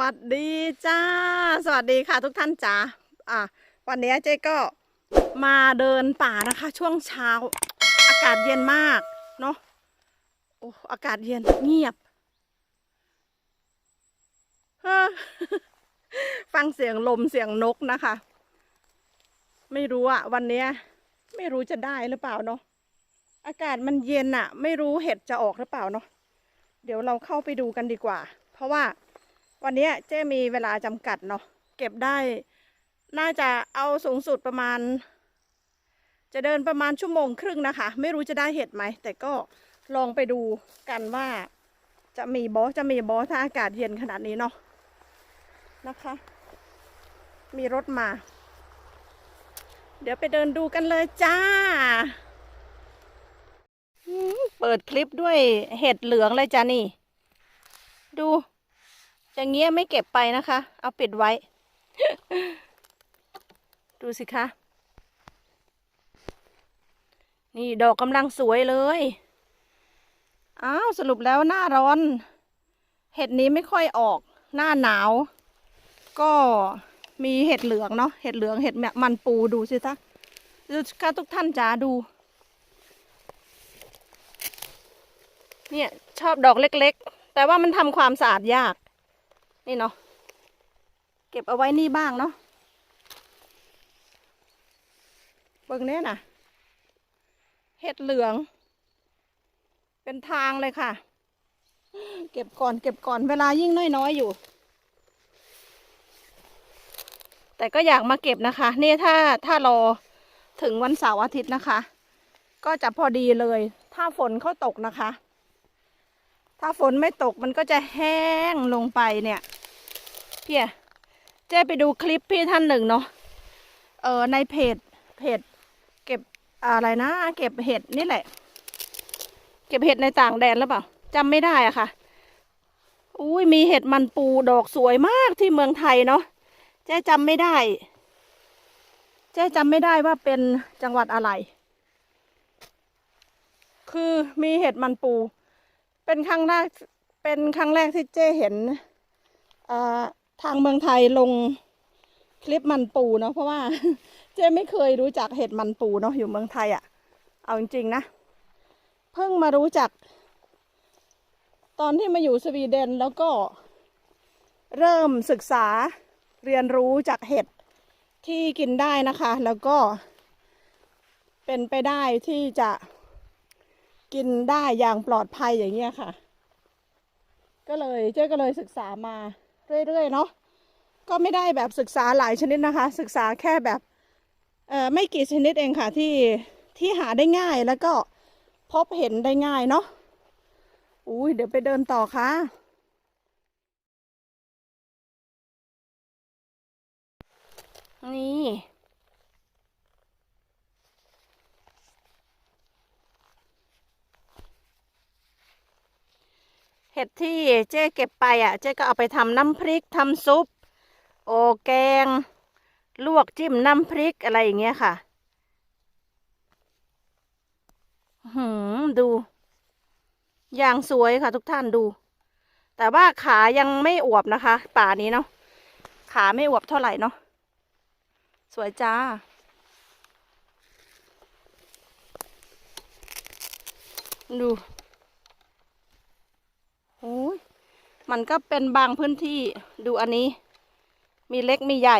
วัสดีจ้า สวัสดีค่ะทุกท่านจ้าอะวันนี้เจ๊ก็มาเดินป่านะคะ ช่วงเช้า อากาศเย็นมากเนาะโอ้อากาศเย็นเงียบเฮฟังเสียงลมเสียงนกนะคะ ไม่รู้อะวันนี้ไม่รู้จะได้หรือเปล่าเนาะอากาศมันเย็นอะไม่รู้เห็ดจะออกหรือเปล่าเนาะเดี๋ยวเราเข้าไปดูกันดีกว่า เพราะว่า วันนี้เจ้มีเวลาจำกัดเนาะเก็บได้ น่าจะเอาสูงสุดประมาณ จะเดินประมาณชั่วโมงครึ่งนะคะ ไม่รู้จะได้เห็ดไหม แต่ก็ลองไปดูกันว่าจะมีบอสจะมีบอสถ้าอากาศเย็นขนาดนี้เนาะนะคะ มีรถมา เดี๋ยวไปเดินดูกันเลยจ้า เปิดคลิปด้วยเห็ดเหลืองเลยจ้านี่ ดู อย่างเงี้ยไม่เก็บไปนะคะ เอาปิดไว้ ดูสิคะ นี่ดอกกำลังสวยเลย อ้าวสรุปแล้วหน้าร้อน เห็ดนี้ไม่ค่อยออก หน้าหนาว ก็มีเห็ดเหลืองเนาะ เห็ดเหลือง เห็ดมันปูดูสิคะดูค่ะทุกท่านจ๋าดู เนี่ยชอบดอกเล็กๆ แต่ว่ามันทำความสะอาดยาก นี่เนาะเก็บเอาไว้นี่บ้างเนาะเบิ่งเนี้ยนะเห็ดเหลือง เป็นทางเลยค่ะ เก็บก่อนเก็บก่อนเวลายิ่งน้อยๆอยู่ แต่ก็อยากมาเก็บนะคะนี่ถ้าถ้ารอถึงวันเสาร์อาทิตย์นะคะ ก็จะพอดีเลย ถ้าฝนเขาตกนะคะ ถ้าฝนไม่ตกมันก็จะแห้งลงไปเนี่ยพี่เจ๊ไปดูคลิปพี่ท่านหนึ่งเนาะเออในเพจเพจเก็บอะไรนะ เก็บเห็ดนี่แหละ เก็บเห็ดในต่างแดนหรือเปล่าจำไม่ได้อะค่ะอุ้ยมีเห็ดมันปูดอกสวยมากที่เมืองไทยเนาะเจ๊จำไม่ได้เจ๊จำไม่ได้ว่าเป็นจังหวัดอะไร คือมีเห็ดมันปู เป็นครั้งแรกเป็นครั้งแรกที่เจ๊เห็นทางเมืองไทยลงคลิปมันปูเนาะเพราะว่า เจ๊ไม่เคยรู้จักเห็ดมันปูเนาะอยู่เมืองไทยอะ่ะ เอาจริงๆนะ เพิ่งมารู้จัก ตอนที่มาอยู่สวีเดนแล้วก็เริ่มศึกษาเรียนรู้จากเห็ดที่กินได้นะคะ แล้วก็เป็นไปได้ที่จะ กินได้อย่างปลอดภัยอย่างเงี้ยค่ะ ก็เลยเจ๊ก็เลยศึกษามาเรื่อยๆเนาะก็ไม่ได้แบบศึกษาหลายชนิดนะคะ ศึกษาแค่แบบเอ่อไม่กี่ชนิดเองค่ะที่ที่หาได้ง่ายแล้วก็พบเห็นได้ง่ายเนาะอุ้ยเดี๋ยวไปเดินต่อค่ะ นี่ ห็ดที่เจ๊เก็บไปอะ เจ๊ก็เอาไปทำน้ำพริกทำซุป โอแกง ลวกจิ้มน้ำพริกอะไรอย่างเงี้ยค่ะ หืมดู อย่างสวยค่ะทุกท่านดู แต่ว่าขายังไม่อวบนะคะ ป่านี้เนาะ ขาไม่อวบเท่าไหร่เนาะ สวยจ้าดู โอ้ยมันก็เป็นบางพื้นที่ดูอันนี้ มีเล็กมีใหญ่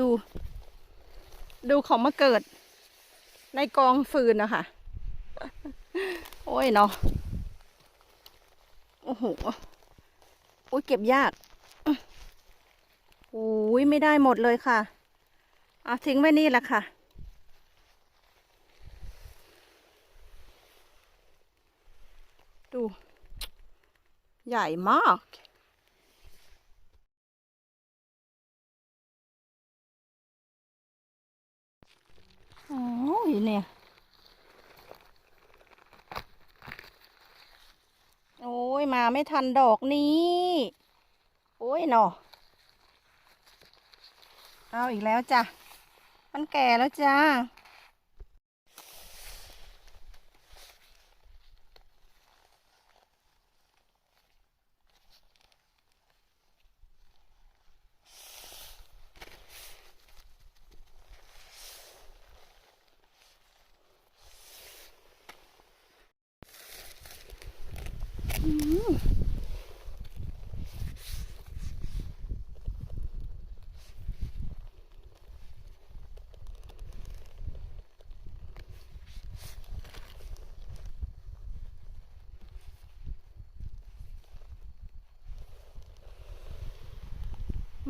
ดู ดูเขามาเกิด ในกองฟืนนะคะ โอ้ยเนาะโอ้โห โอ้ยเก็บยากโอ้ยไม่ได้หมดเลยค่ะ เอาทิ้งไว้นี่แหละค่ะดู ใหญ่มาก โอ้ยเนี่ย โอ้ย มาไม่ทันดอกนี้ โอ้ยหนอเอาอีกแล้วจ้ะ มันแก่แล้วจ้า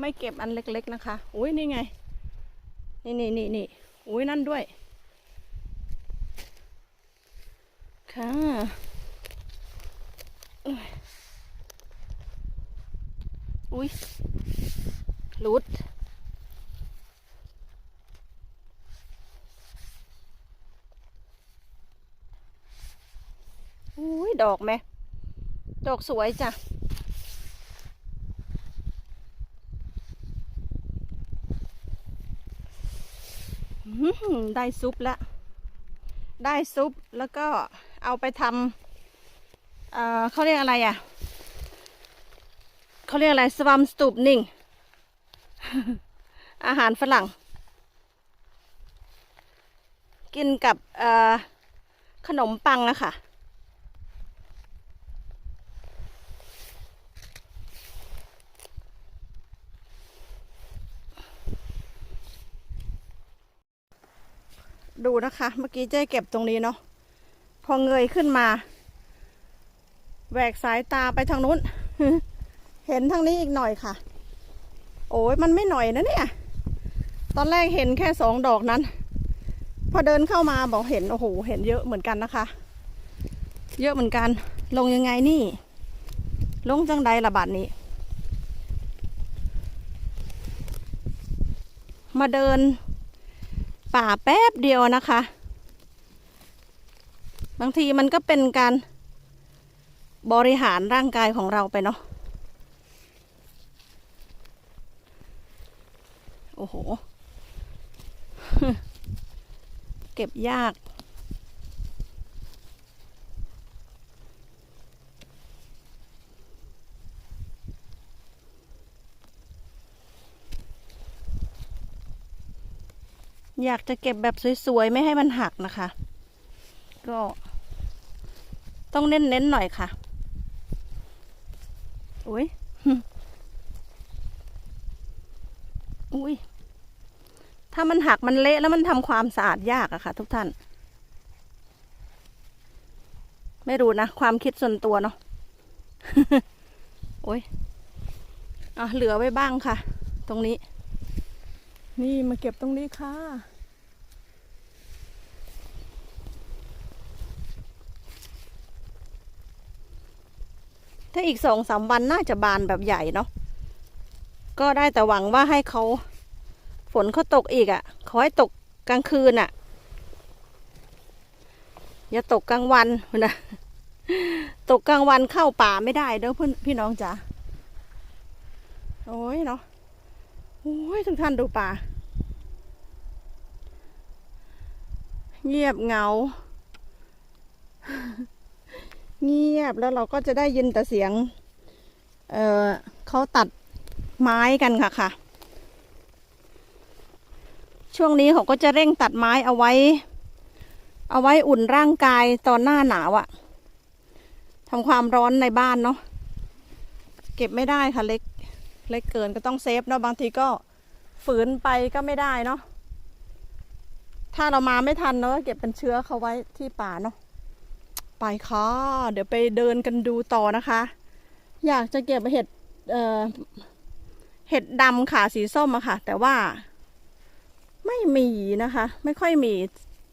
ไม่เก็บอันเล็กๆนะคะอุ้ยนี่ไง นี่นี่นี่นี่อุ้ยนั่นด้วย ค่ะอุ้ยหลุดอุ้ยดอกไหมดอกสวยจ้ะ อื้อหือ ได้ซุปแล้ว ได้ซุปแล้วก็เอาไปทำเอ่อเขาเรียกอะไรอะเขาเรียกอะไรสวัมสตูปนิ่ง อาหารฝรั่ง กินกับขนมปังอะค่ะ ดูนะคะ เมื่อกี้เจ๊เก็บตรงนี้เนาะพอเงยขึ้นมาแหวกสายตาไปทางนู้น เห็นทางนี้อีกหน่อยค่ะ โอ้ยมันไม่หน่อยนะเนี่ย ตอนแรกเห็นแค่สองดอกนั้น พอเดินเข้ามาบอกเห็นโอ้โหเห็นเยอะเหมือนกันนะคะ เยอะเหมือนกัน ลงยังไงนี่ ลงจังใดละบาดนี้ มาเดิน ป่าแป๊บเดียวนะคะ บางทีมันก็เป็นการบริหารร่างกายของเราไปเนาะโอ้โห เก็บยาก อยากจะเก็บแบบสวยๆ ไม่ให้มันหักนะคะ ก็ต้องเน้นๆหน่อยค่ะอุ้ยอุ้ยถ้ามันหักมันเละแล้วมันทำความสะอาดยากอะค่ะ ทุกท่าน ไม่รู้นะ ความคิดส่วนตัวเนาะโอ้ยอะเหลือไว้บ้างค่ะ ตรงนี้ นี่มาเก็บตรงนี้ค่ะ ถ้าอีกสองสามวันน่าจะบานแบบใหญ่เนาะ ก็ได้แต่หวังว่าให้เขาฝนเขาตกอีกอะ่ะ ขอให้ตกกลางคืนอะ่ะ อย่าตกกลางวันนะ ตกกลางวันเข้าป่าไม่ได้เด้อพี่พี่น้องจ๋า โอ้ยเนาะ โอ้ยทุกท่านดูป่า เงียบเงา เงียบแล้วเราก็จะได้ยินแต่เสียง เออเขาตัดไม้กันค่ะค่ะ ช่วงนี้เขาก็จะเร่งตัดไม้เอาไว้ เอาไว้อุ่นร่างกายตอนหน้าหนาวอะทำความร้อนในบ้านเนาะเก็บไม่ได้ค่ะเล็ก เล็กเกินก็ต้องเซฟเนาะบางทีก็ฝืนไปก็ไม่ได้เนาะถ้าเรามาไม่ทันเนาะเก็บเป็นเชื้อเขาไว้ที่ป่าเนาะไปค่ะเดี๋ยวไปเดินกันดูต่อนะคะ อยากจะเก็บเห็ดเอ่อเห็ดดำขาสีส้มอะค่ะ แต่ว่า ไม่มีนะคะ ไม่ค่อยมี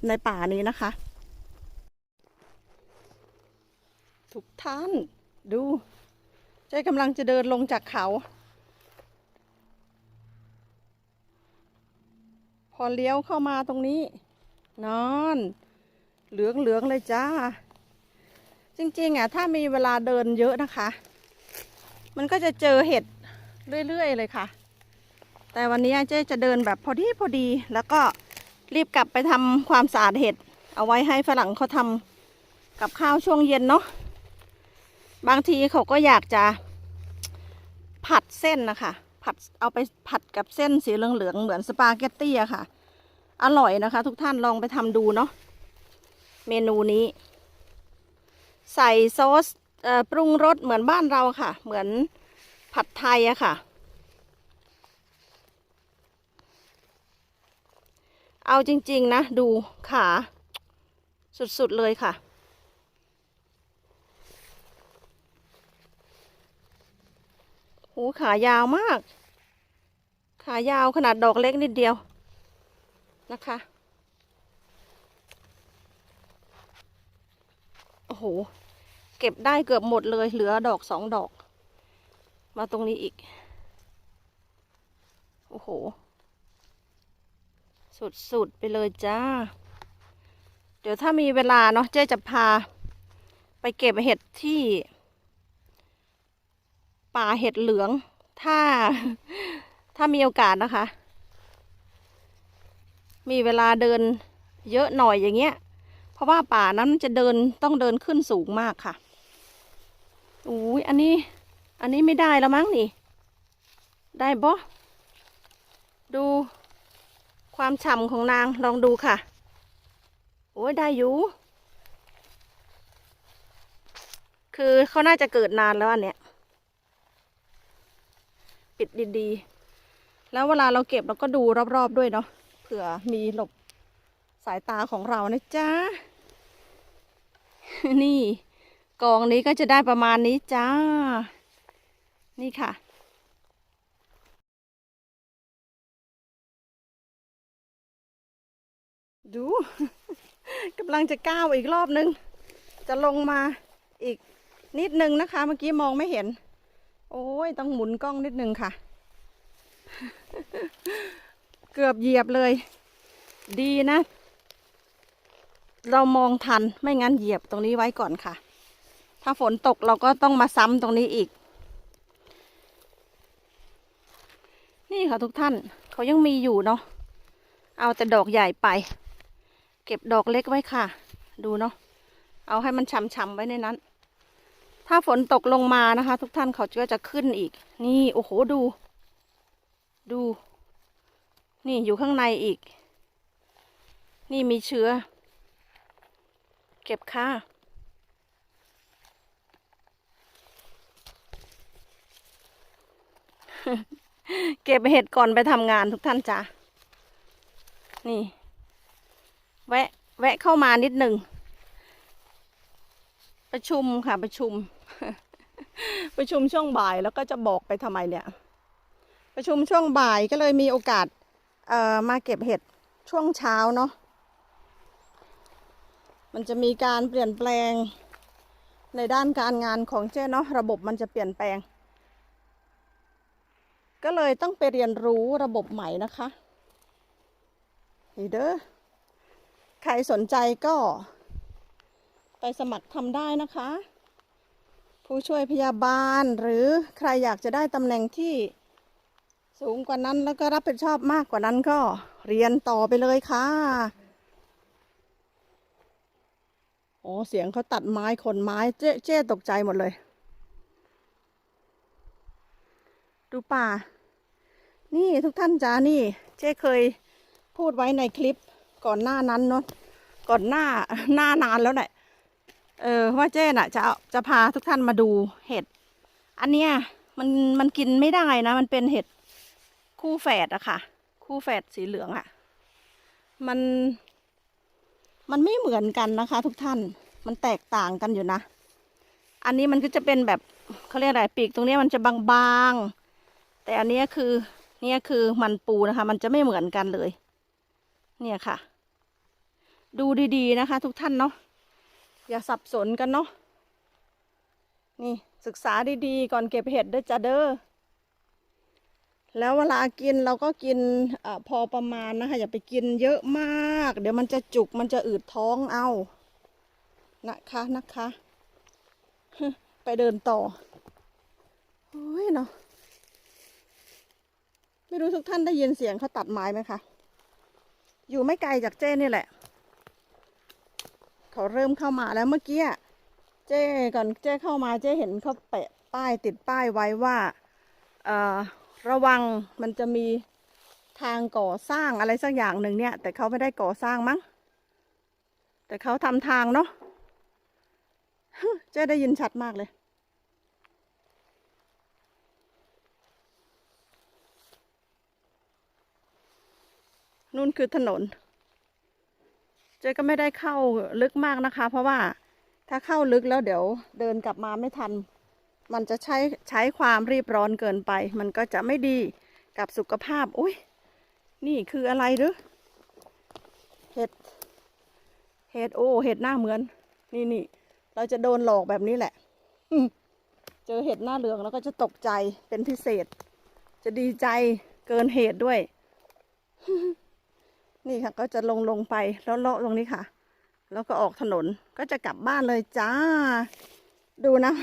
ในป่านี้นะคะ ทุกท่านดูเจ๊กำลังจะเดินลงจากเขา พอเลี้ยวเข้ามาตรงนี้ นอน เหลืองเหลืองๆเลยจ้า จริงๆอะถ้ามีเวลาเดินเยอะนะคะ มันก็จะเจอเห็ดเรื่อยๆเลยค่ะ แต่วันนี้เจ๊จะเดินแบบพอดีพอดีแล้วก็รีบกลับไปทำความสะอาดเห็ด เอาไว้ให้ฝรั่งเขาทำกับข้าวช่วงเย็นเนาะบางทีเขาก็อยากจะผัดเส้นนะคะ ผัดเอาไปผัดกับเส้นสีเหลืองๆเหมือนสปาเกตตี้อะค่ะ อร่อยนะคะ ทุกท่านลองไปทำดูเนาะเมนูนี้ ใส่ซอสอปรุงรสเหมือนบ้านเราค่ะ เหมือนผัดไทยอะค่ะ เอาจริง ๆ นะ ดูขา สุด ๆ เลยค่ะ ขายาวมาก ขายาวขนาดดอกเล็กนิดเดียวนะคะ โอ้โห เก็บได้เกือบหมดเลย เหลือดอกสองดอก มาตรงนี้อีก โอ้โห สุดๆ ไปเลยจ้า เดี๋ยวถ้ามีเวลาเนาะเจ๊จะพา ไปเก็บเห็ดที่ ป่าเห็ดเหลือง ถ้า ถ้ามีโอกาสนะคะ มีเวลาเดินเยอะหน่อยอย่างเงี้ย เพราะว่าป่านั้นจะเดินต้องเดินขึ้นสูงมากค่ะอุ้ยอันนี้ อันนี้ไม่ได้แล้วมั้งนี่ ได้บ่ดูความฉ่ำของนางลองดูค่ะ โอ้ยได้อยู่ คือเขาน่าจะเกิดนานแล้วอันเนี้ย ปิดดีๆ แล้วเวลาเราเก็บเราก็ดูรอบๆด้วยเนาะเผื่อมีหลบสายตาของเรานะจ๊ะ นี่กองนี้ก็จะได้ประมาณนี้จ้า นี่ค่ะดูกำลังจะก้าวอีกรอบนึง จะลงมาอีกนิดนึงนะคะ เมื่อกี้มองไม่เห็น โอ้ยต้องหมุนกล้องนิดนึงค่ะ เกือบเหยียบเลย ดีนะ เรามองทันไม่งั้นเหยียบตรงนี้ไว้ก่อนค่ะ ถ้าฝนตกเราก็ต้องมาซ้ำตรงนี้อีก นี่ค่ะทุกท่านเขายังมีอยู่เนาะเอาแต่ดอกใหญ่ไป เก็บดอกเล็กไว้ค่ะ ดูเนาะเอาให้มันช้ำๆไว้ในนั้น ถ้าฝนตกลงมานะคะ ทุกท่านเขาก็จะขึ้นอีก นี่โอ้โหดู ดู นี่อยู่ข้างในอีก นี่มีเชื้อ เก็บค่ะเก็บเห็ดก่อนไปทำงานทุกท่านจ้ะ นี่ แวะ แวะเข้ามานิดหนึ่งประชุมค่ะ ประชุม ประชุมช่วงบ่ายแล้วก็จะบอกไปทำไมเนี่ย ประชุมช่วงบ่ายก็เลยมีโอกาสเอ่อมาเก็บเห็ดช่วงเช้าเนาะมันจะมีการเปลี่ยนแปลงในด้านการงานของเจ้เนาะระบบมันจะเปลี่ยนแปลง ก็เลยต้องไปเรียนรู้ระบบใหม่นะคะนี่เด้อใครสนใจก็ ไปสมัครทำได้นะคะ ผู้ช่วยพยาบาล หรือใครอยากจะได้ตำแหน่งที่สูงกว่านั้นแล้วก็รับผิดชอบมากกว่านั้นก็เรียนต่อไปเลยค่ะ โอ้เสียงเขาตัดไม้ขนไม้เจ๊เจ๊ตกใจหมดเลย ดูป่า นี่ทุกท่านจ้านี่ เจ๊เคยพูดไว้ในคลิปก่อนหน้านั้นเนาะก่อนหน้าหน้านานแล้วแหละ เออว่าเจ๊น่ะ จะจะพาทุกท่านมาดูเห็ด อันเนี้ยมันมันกินไม่ได้นะ มันเป็นเห็ดคู่แฝดอะค่ะ คู่แฝดสีเหลืองอะมัน มันไม่เหมือนกันนะคะ ทุกท่าน มันแตกต่างกันอยู่นะ อันนี้มันก็จะเป็นแบบเขาเรียกอะไรปีกตรงนี้มันจะบางๆ แต่อันนี้คือเนี่ยคือมันปูนะคะ มันจะไม่เหมือนกันเลย เนี่ยค่ะ ดูดีๆนะคะ ทุกท่านเนาะ อย่าสับสนกันเนาะนี่ศึกษาดีๆ ก่อนเก็บเห็ดด้วยจ้ะเด้อแล้วเวลากินเราก็กินอพอประมาณนะคะอย่าไปกินเยอะมาก เดี๋ยวมันจะจุกมันจะอืดท้องเอานะคะนะคะไปเดินต่อโอ้ยเนาะไม่รู้ทุกท่านได้ยินเสียงเขาตัดไม้ไหมคะ อยู่ไม่ไกลจากเจ้นี่แหละ เขาเริ่มเข้ามาแล้วเมื่อกี้เจ้ก่อนเจ้เข้ามาเจ้เห็นเขาแปะป้ายติดป้ายไว้ว่าระวังมันจะมีทางก่อสร้างอะไรสักอย่างหนึ่งเนี่ย แต่เขาไม่ได้ก่อสร้างมั้ง แต่เขาทำทางเนาะเจ้ได้ยินชัดมากเลยนู่นคือถนน จก็ไม่ได้เข้าลึกมากนะคะ เพราะว่าถ้าเข้าลึกแล้วเดี๋ยวเดินกลับมาไม่ทัน มันจะใช้ใช้ความรีบร้อนเกินไป มันก็จะไม่ดีกับสุขภาพ อุ้ยนี่คืออะไรหรือเห็ด เห็ดโอ้ เห็ดหน้าเหมือน นี่นี่เราจะโดนหลอกแบบนี้แหละ อืเจอเห็ดหน้าเหลืองแล้วก็จะตกใจเป็นพิเศษ จะดีใจเกินเหตุด้วย นี่ค่ะก็จะลงลงไปแล้วเลาะตรงนี้ค่ะ แล้วก็ออกถนนก็จะกลับบ้านเลยจ้า ดูนะ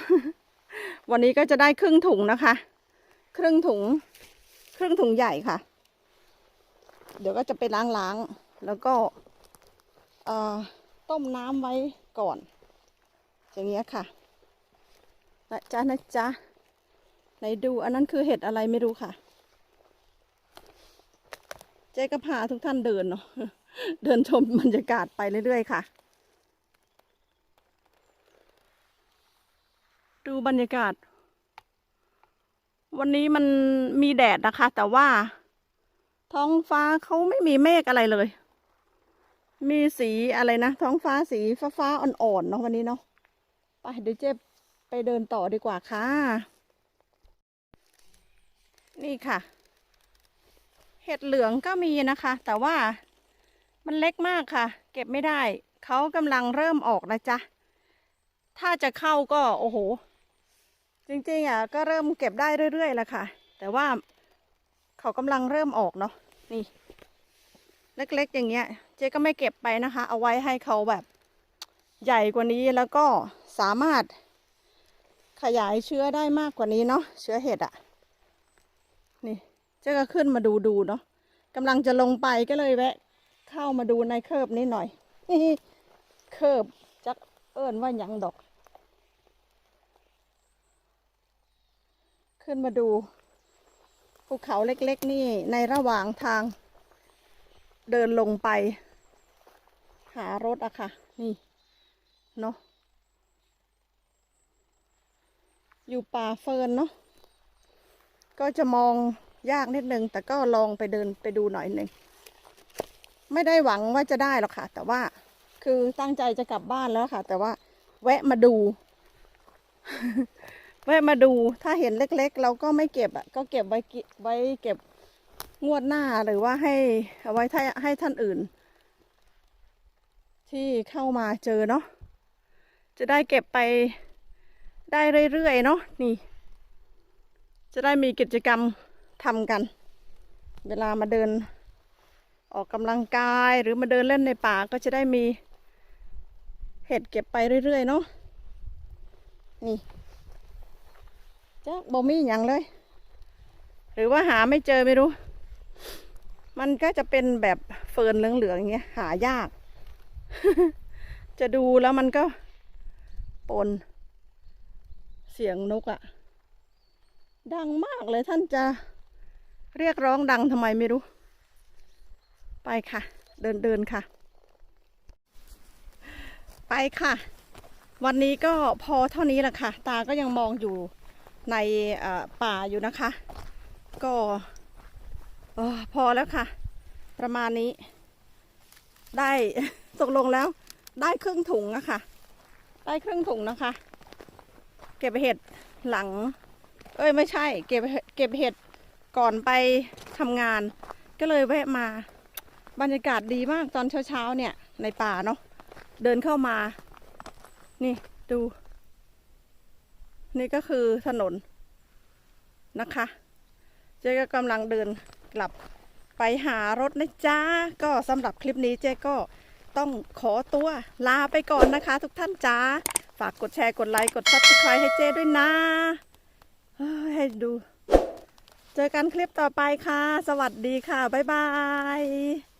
วันนี้ก็จะได้ครึ่งถุงนะคะ ครึ่งถุง ครึ่งถุงใหญ่ค่ะ เดี๋ยวก็จะไปล้างๆแล้วก็ต้มน้ำไว้ก่อน อย่างเงี้ยค่ะนะจ๊ะนะจ๊ะไหนดูอันนั้นคือเห็ดอะไรไม่รู้ค่ะ เจ๊ก็พาทุกท่านเดินเนาะเดินชมบรรยากาศไปเรื่อยๆค่ะ ดูบรรยากาศ วันนี้มันมีแดดนะคะ แต่ว่า ท้องฟ้าเขาไม่มีเมฆอะไรเลย มีสีอะไรนะ ท้องฟ้าสีฟ้าฟ้าอ่อนๆเนาะวันนี้เนาะไปเดี๋ยวเจ๊ไปเดินต่อดีกว่าค่ะ นี่ค่ะ เห็ดเหลืองก็มีนะคะ แต่ว่ามันเล็กมากค่ะ เก็บไม่ได้ เขากำลังเริ่มออกนะจ๊ะ ถ้าจะเข้าก็โอ้โห จริงๆอะก็เริ่มเก็บได้เรื่อยๆแล้วค่ะ แต่ว่าเขากำลังเริ่มออกเนาะ นี่ เล็กๆอย่างเงี้ย เจ๊ก็ไม่เก็บไปนะคะ เอาไว้ให้เขาแบบใหญ่กว่านี้แล้วก็สามารถขยายเชื้อได้มากกว่านี้เนาะ เชื้อเห็ดอะนี่ เจ๊ก็ขึ้นมาดูดูเนาะกำลังจะลงไปก็เลยแวะ เข้ามาดูในเคิบนี้หน่อยเคิบจักเอิ้นว่ายังดอก ขึ้นมาดูภูเขาเล็กๆ นี่ในระหว่างทาง เดินลงไป หารถอะค่ะ นี่เนาะอยู่ป่าเฟิร์นเนาะก็จะมอง ยากนิดนึง แต่ก็ลองไปเดินไปดูหน่อยหนึ่งไม่ได้หวังว่าจะได้หรอกค่ะ แต่ว่าคือตั้งใจจะกลับบ้านแล้วค่ะ แต่ว่า แวะมาดู แวะมาดูถ้าเห็นเล็ก ๆ เราก็ไม่เก็บอะ ก็เก็บไว้กิไว้เก็บงวดหน้าหรือว่าให้เอาไว้ให้ให้ท่านอื่น ที่เข้ามาเจอเนาะจะได้เก็บไปได้เรื่อยๆเนาะนี่ จะได้มีกิจกรรม ทำกัน เวลามาเดินออกกำลังกายหรือมาเดินเล่นในป่าก็จะได้มีเห็ดเก็บไปเรื่อยๆเนาะนี่จ้าบ่มีอย่างเลย หรือว่าหาไม่เจอไม่รู้ มันก็จะเป็นแบบเฟิร์นเหลืองๆอย่างเงี้ย หายาก จะดูแล้วมันก็ปน เสียงนกอะดังมากเลยท่านจะ เรียกร้องดังทำไมไม่รู้ ไปค่ะ เดินเดินค่ะ ไปค่ะ วันนี้ก็พอเท่านี้แหละค่ะ ตาก็ยังมองอยู่ในป่าอยู่นะคะ ก็พอแล้วค่ะ ประมาณนี้ ได้ตกลงแล้ว ได้ครึ่งถุงอะค่ะ ได้ครึ่งถุงนะคะ เก็บเห็ดหลัง เอ้ยไม่ใช่ เก็บเก็บเห็ด ก่อนไปทำงาน ก็เลยแวะมา บรรยากาศดีมากตอนเช้าๆเนี่ย ในป่าเนาะเดินเข้ามา นี่ดู นี่ก็คือถนนนะคะ เจ๊ก็กำลังเดินกลับไปหารถนะจ๊ะ ก็สำหรับคลิปนี้เจ๊ก็ต้องขอตัวลาไปก่อนนะคะ ทุกท่านจ้า ฝากกดแชร์กดไลค์ กดซับสไครต์ให้เจ๊ด้วยนะ ให้ดู เจอกันคลิปต่อไปค่ะ สวัสดีค่ะ บ๊ายบาย